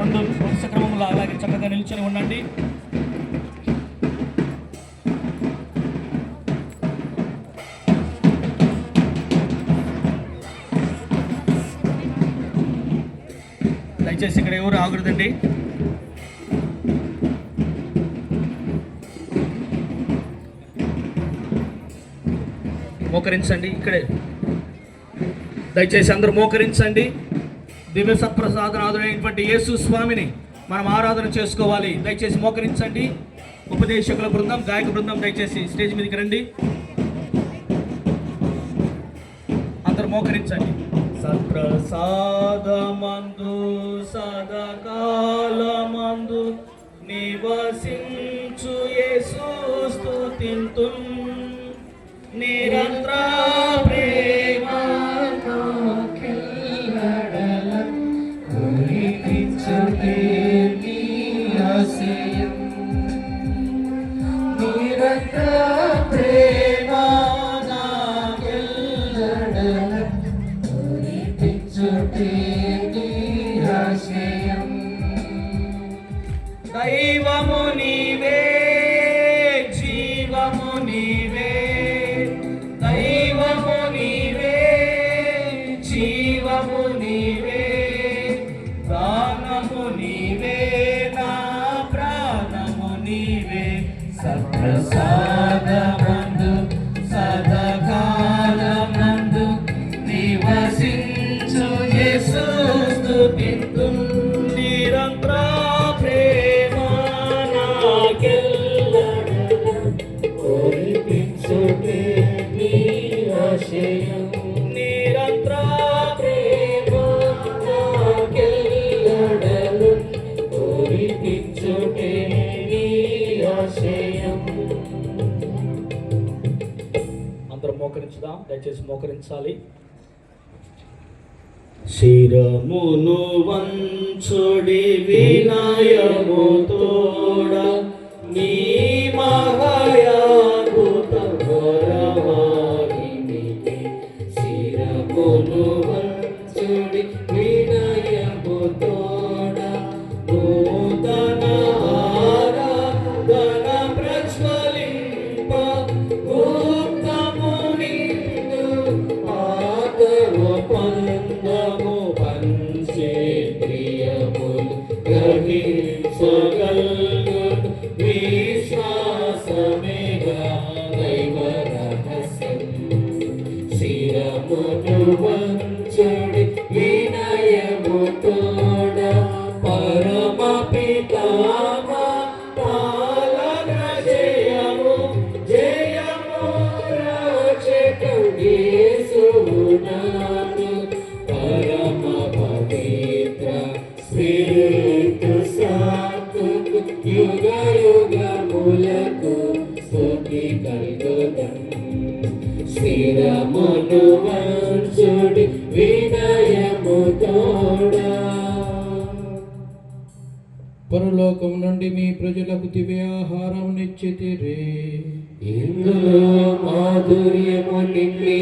రెండు వరుస క్రమంలో అలాగే చక్కగా నిల్చొని ఉండండి. దయచేసి ఇక్కడ ఎవరు ఆగురుదండి మోకరించండి ఇక్కడే. దయచేసి అందరూ మోకరించండి. దివ్య సత్ప్రసాదనాథుడైనటువంటి యేసు స్వామిని మనం ఆరాధన చేసుకోవాలి. దయచేసి మోకరించండి. ఉపదేశకుల బృందం గాయక బృందం దయచేసి స్టేజ్ మీదకి రండి. అందరు మోకరించండి. సప్రసాదమందు సదకాలమందు నివసించు యేసు స్తుతింతుం. నిరంతరం Yes, ప్రసాదమ? మోకరించుదాం. దయచేసి మోకరించాలి. శిరమును వంచుడి వినయము తోడ నీ మహయాద్భుత వారినికి శిరమును వంచుడి వినయ శిరమును వంచుడి స్థిరమును వంచుడి వినయము తోడా పరలోకం నుండి మీ ప్రజలకు దివ్య ఆహారం నిశ్చితిరే ఇందులో మాధుర్యము నిండి